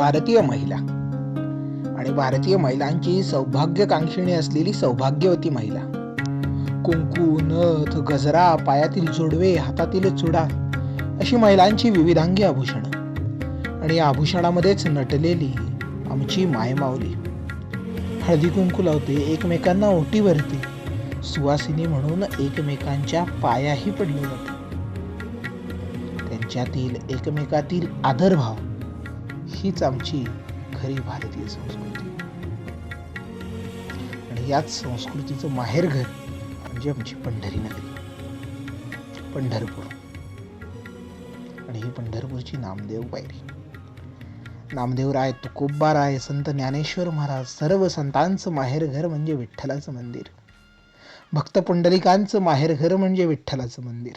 भारतीय महिला. आणि भारतीय महिलांची सौभाग्यकांक्षिणी असलेली सौभाग्यवती महिला. कुंकू नथ गजरा पायातील जोडवे हातातील चुडा अशी महिलांची विविधांगी आभूषणं. आणि आभूषणामध्येच नटलेली आमची मायमावली हळदी कुंकू लावते एकमेकांना ओटी भरते. सुवासिनी म्हणून एकमेकांच्या पायाही पडले जाते. त्यांच्यातील एकमेकातील आदरभाव हीच आमची खरी भारतीय संस्कृती. आणि याच संस्कृतीचं माहेरघर म्हणजे आमची पंढरी नगरी. पंढरपूर. आणि ही पंढरपूरची नामदेव पायरी. नामदेवराय तुकोबाराय संत ज्ञानेश्वर महाराज सर्व संतांचं माहेरघर म्हणजे विठ्ठलाचं मंदिर. भक्त पुंडलिकांचं माहेरघर म्हणजे विठ्ठलाचं मंदिर.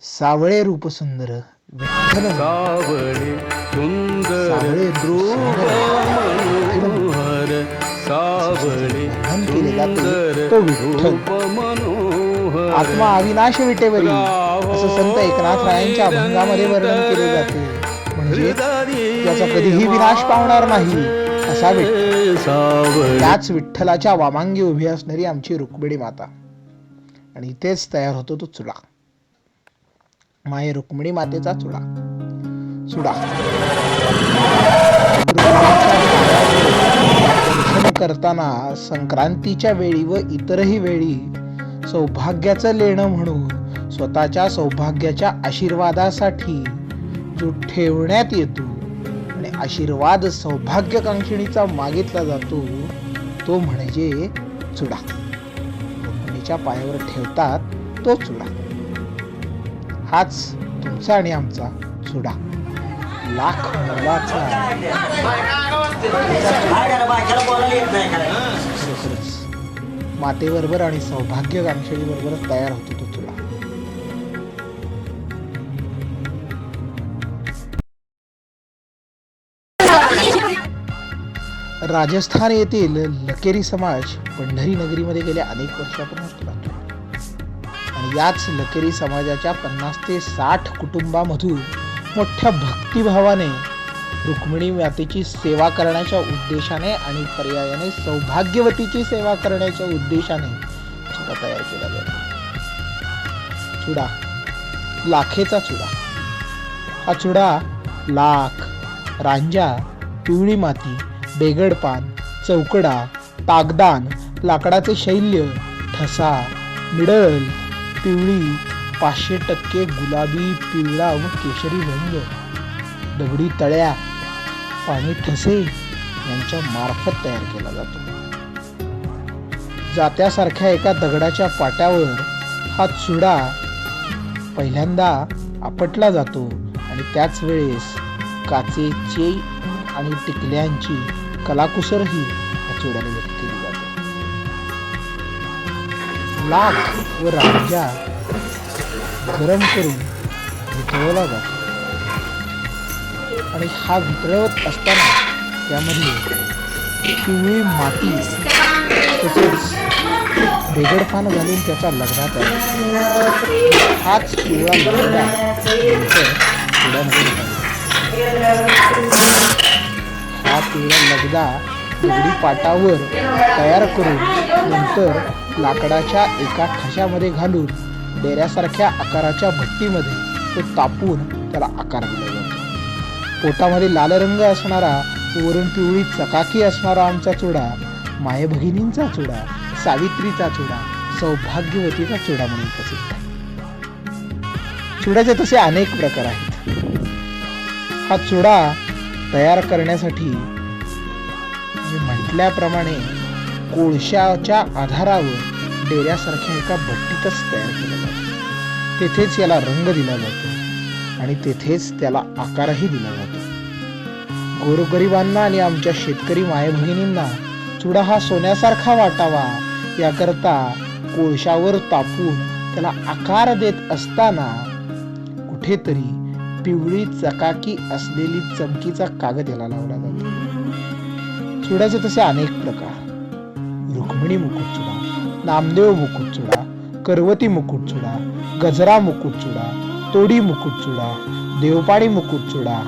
सावळे रूप सुंदर सावळे सुंदर ध्रुव मनोहर सावळे सुंदर रूप मनोहर आत्मा अविनाश विटेवरी. असं संत एकनाथ रायांच्या अभंगामध्ये वर्णन केले जाते. म्हणजे त्याचा कधीही विनाश पावणार नाही असा विठ्ठल. त्याच विठ्ठलाच्या वामांगी उभी असणारी आमची रुक्मिणी माता. आणि इथेच तयार होतो तो चुडा माये रुक्मिणी मातेचा चुडा. चुडा. करताना संक्रांतीच्या वेळी व इतरही वेळी सौभाग्याचं लेणं म्हणून स्वतःच्या सौभाग्याच्या आशीर्वादासाठी जो ठेवण्यात येतो आणि आशीर्वाद सौभाग्यकांक्षिणीचा मागितला जातो तो म्हणजे चुडा. रुक्मिणीच्या पायावर ठेवतात तो चुडा. हाच तुमचा आणि आमचा सुडा. लाख मोलाचा. मातेबरोबर आणि सौभाग्य बरोबर तयार होतो तो तुला. राजस्थान येथील लकेरी समाज पंढरी नगरीमध्ये गेल्या अनेक वर्षापासून याच लकेरी समाजाच्या पन्नास ते साठ कुटुंबामधून मोठ्या भक्तिभावाने रुक्मिणी मातेची सेवा करण्याच्या उद्देशाने आणि पर्यायाने सौभाग्यवतीची सेवा करण्याच्या उद्देशाने चुडा तयार केला जातो चुडा लाखेचा चुडा. हा चुडा लाख रांजा पिवळी माती बेगडपान चौकडा तागदान लाकडाचे शैल्य ठसा मिडल पिवळी पाचशे टक्के गुलाबी पिवळा व केशरी रंग. दगडी तळ्या पाणी ठसे यांच्या मार्फत तयार केला जातो. जात्यासारख्या एका दगडाच्या पाट्यावर हा चुडा पहिल्यांदा आपटला जातो आणि त्याच वेळेस काचेचे आणि टिकल्यांची कलाकुसरही या चुड्याने व्यक्त लाख व रांजा गरम करून वितळवला जातो. आणि हा वितळवत असताना त्यामध्ये पिवळी माती तसेच बेगडफान घालून त्याचा लग्नात हाच पिवळा लग्न म्हणजे हा पिवळा लगदा दगडी पाटावर तयार करून नंतर लाकडाच्या एका ठशामध्ये घालून डेऱ्यासारख्या आकाराच्या भट्टीमध्ये तो तापून त्याला आकार दिला जातो पोटामध्ये लाल रंग असणारा वरून पिवळी चकाकी असणारा आमचा चुडा मायभगिनींचा चुडा सावित्रीचा चुडा सौभाग्यवतीचा चुडा म्हणून प्रसिद्ध आहे. चुड्याचे तसे अनेक प्रकार आहेत. हा चुडा तयार करण्यासाठी मी म्हटल्याप्रमाणे कोळशाच्या आधारावर डेऱ्यासारख्या एका भट्टीतच तयार केलं जातो. तेथेच याला रंग दिला जातो आणि तेथेच त्याला आकारही दिला जातो. गोरगरिबांना आणि आमच्या शेतकरी मायभगिनींना चुडा हा सोन्यासारखा वाटावा याकरता कोळशावर तापून त्याला आकार देत असताना कुठेतरी पिवळी चकाकी असलेली चमकीचा कागद याला लावला जातो. चुड्याचे तसे अनेक प्रकार. रुक्मिणी मुकुट चुडा नामदेव मुकुट चुडा करवती मुकुट चुडा गजरा मुकुट चुडा तोडी मुकुट चुडा देवपाडी मुकुट चुडा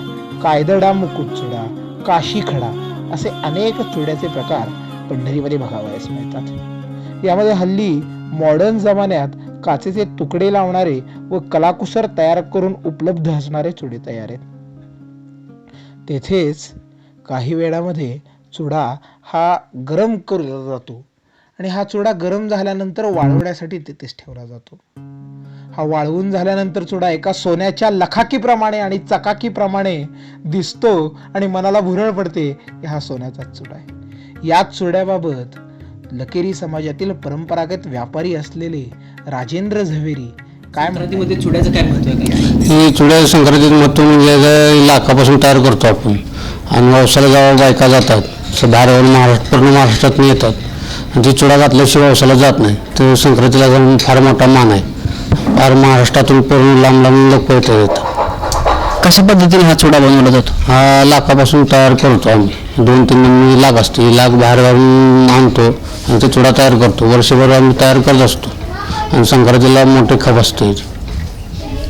कायदडा मुकुट चुडा काशी खडा असे अनेक चुड्याचे प्रकार पंढरीमध्ये बघावयास मिळतात. यामध्ये हल्ली मॉडर्न जमान्यात काचेचे तुकडे लावणारे व कलाकुसर तयार करून उपलब्ध असणारे चुडे तयार आहेत. तेथेच काही वेळामध्ये चुडा हा गरम केला जातो. आणि हा चुडा गरम झाल्यानंतर वाळवण्यासाठी तिथेच ठेवला जातो. हा वाळवून झाल्यानंतर चुडा एका सोन्याच्या लखाकीप्रमाणे आणि चकाकीप्रमाणे दिसतो आणि मनाला भुरळ पडते की हा सोन्याचा चुडा आहे. याच चुड्याबाबत लकेरी समाजातील परंपरागत व्यापारी असलेले राजेंद्र झवेरी काय संक्रांतीमध्ये चुड्याचं काय महत्त्व आहे? काय ही चुड्या संक्रांतीत महत्त्व म्हणजे लाखापासून तयार करतो आपण. आणि व्यवसायाला जेव्हा बायका जातात स- बाहेरवरून महाराष्ट्र पूर्ण महाराष्ट्रातून येतात. आणि ती चुडा घातल्याशिवाय व्यवसायाला जात नाही. तर संक्रांतीला जाऊन फार मोठा मान आहे. फार महाराष्ट्रातून पूर्ण लांब लांब लोक येतात येतात कशा पद्धतीने हा चुडा बनवला जातो? हा लाखापासून तयार करतो आम्ही. दोन तीन महिने लाग असते. लाग बाहेरवरून आणतो आणि ते चुडा तयार करतो. वर्षभर आम्ही तयार करत असतो. आणि संक्रांतीला मोठे खप असते.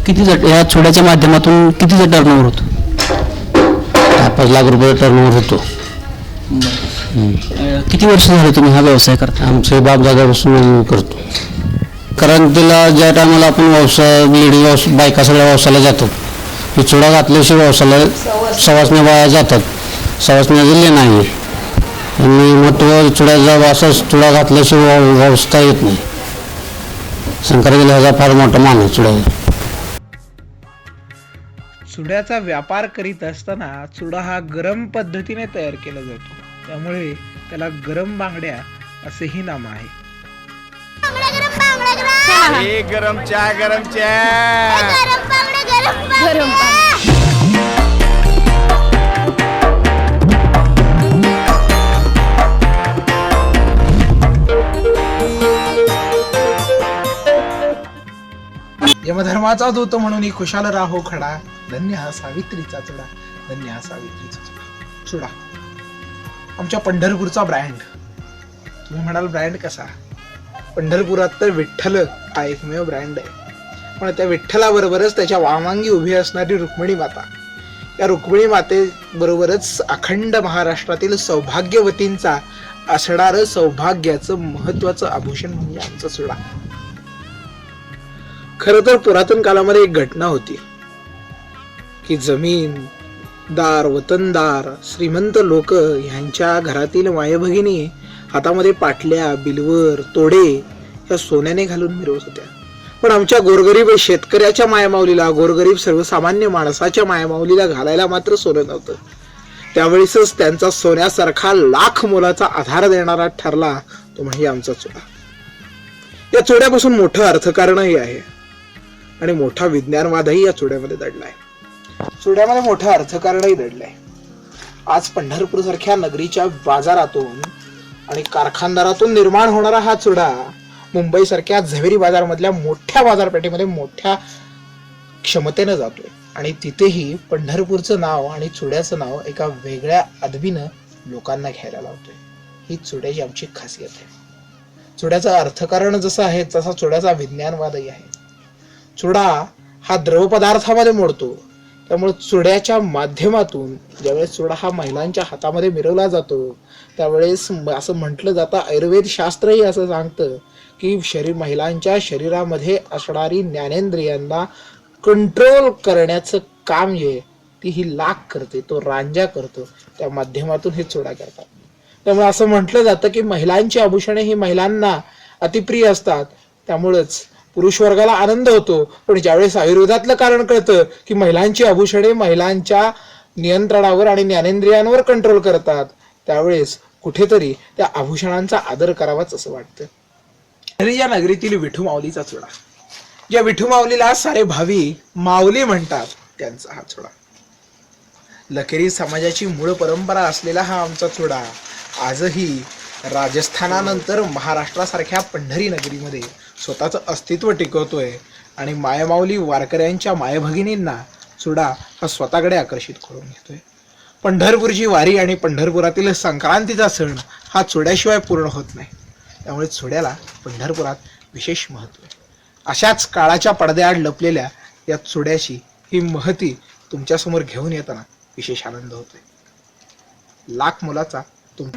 किती या चुड्याच्या माध्यमातून कितीचा टर्नओव्हर होतो? पाच लाख रुपये टर्नओव्हर होतो. किती वर्ष झाले तुम्ही हा व्यवसाय करता? आमचे बाप दादापासून आम्ही करतो. कारण तिला ज्या टायमाला आपण व्यवसाय लेडी व्यवसाय बायका सगळ्या व्यवसायाला जातात. ही चुडा घातल्याशिवाय व्यवसायाला सवासण्या बाया जातात. सवासण्या दिले नाही. आणि महत्त्व चुड्याचा असा चुडा घातल्याशिवाय व्यव- व्यवस्था येत नाही. संक्रांतीला ह्याचा फार मोठा मान आहे चुडा चुड्याचा व्यापार करीत असताना चुडा हा गरम पद्धतीने तयार केला जातो. त्यामुळे त्याला गरम बांगड्या असेही नाव आहे. गरम चहा गरम चहा. गरम यमधर्माचा दूत म्हणून ही खुशाल राहो खडा. धन्य हा सावित्रीचा चुडा धन्य हा सावित्रीचा चुडा चुडा आमच्या पंढरपूरचा ब्रँड तुम्ही म्हणाल ब्रँड कसा? पंढरपुरात तर विठ्ठल हा एकमेव ब्रँड आहे. पण त्या विठ्ठलाबरोबरच त्याच्या वामांगी उभी असणारी रुक्मिणी माता. या रुक्मिणी मातेबरोबरच अखंड महाराष्ट्रातील सौभाग्यवतींचा असणारं सौभाग्याचं महत्वाचं आभूषण म्हणजे आमचा चुडा खर तर पुरातन काळामध्ये एक घटना होती. की जमीन दार वतनदार श्रीमंत लोक ह्यांच्या घरातील मायभगिनी हातामध्ये पाटल्या बिलवर तोडे या सोन्याने घालून मिरवत होत्या. पण आमच्या गोरगरीब शेतकऱ्याच्या मायामाऊलीला गोरगरीब सर्वसामान्य माणसाच्या मायामाऊलीला घालायला मात्र सोनं नव्हतं. त्यावेळेसच त्यांचा सोन्यासारखा लाख मोलाचा आधार देणारा ठरला तो म्हणजे आमचा चुडा. या चुड्यापासून मोठं अर्थकारणही आहे. आणि मोठा विज्ञानवादही या चुड्यामध्ये आहे. चुड्यामध्ये मोठं अर्थकारणही दडलंय आज पंढरपूर सारख्या नगरीच्या बाजारातून आणि कारखानदारातून निर्माण होणारा हा चुडा मुंबई सारख्या झवेरी बाजारमधल्या मोठ्या बाजारपेठेमध्ये मोठ्या क्षमतेनं जातोय. आणि तिथेही पंढरपूरचं नाव आणि चुड्याचं नाव एका वेगळ्या अदबीनं लोकांना घ्यायला लावतोय. ही चुड्याची आमची खासियत आहे. चुड्याचं अर्थकारण जसं आहे तसा चुड्याचा विज्ञानवादही आहे. चुडा हा द्रवपदार्थामध्ये मोडतो. त्यामुळे चुड्याच्या माध्यमातून ज्यावेळेस चुडा हा महिलांच्या हातामध्ये मिरवला जातो त्यावेळेस असं म्हटलं जातं आयुर्वेद शास्त्रही असं सांगतं की शरीर महिलांच्या शरीरामध्ये असणारी ज्ञानेंद्रियांना कंट्रोल करण्याचं काम जे आहे, ती ही लाख करते तो रांजा करतो. त्या माध्यमातून हे चुडा करतात. त्यामुळे असं म्हटलं जातं की महिलांची आभूषणे ही महिलांना अतिप्रिय असतात. त्यामुळंच पुरुष वर्गाला आनंद होतो. पण ज्यावेळेस आयुर्वेदातलं कारण कळतं की महिलांची आभूषणे महिलांच्या नियंत्रणावर आणि ज्ञानेंद्रियांवर कंट्रोल करतात त्यावेळेस कुठेतरी त्या आभूषणांचा आदर करावाच असं वाटतं. तरी या नगरीतील विठू माऊलीचा चुडा या विठू माऊलीला सारे भावी माऊली म्हणतात त्यांचा हा चुडा लकेरी समाजाची मूळ परंपरा असलेला हा आमचा चुडा आजही राजस्थानानंतर महाराष्ट्रासारख्या पंढरी नगरीमध्ये स्वतःचं अस्तित्व टिकवतोय आणि मायमाऊली वारकऱ्यांच्या मायभगिनींना चुडा हा स्वतःकडे आकर्षित करून घेतोय. पंढरपूरची वारी आणि पंढरपुरातील संक्रांतीचा सण हा चुड्याशिवाय पूर्ण होत नाही. त्यामुळे चुड्याला पंढरपुरात विशेष महत्त्व आहे. अशाच काळाच्या पडद्याआड लपलेल्या या चुड्याची ही महती तुमच्यासमोर घेऊन येताना विशेष आनंद होतोय. लाख मुलाचा तुम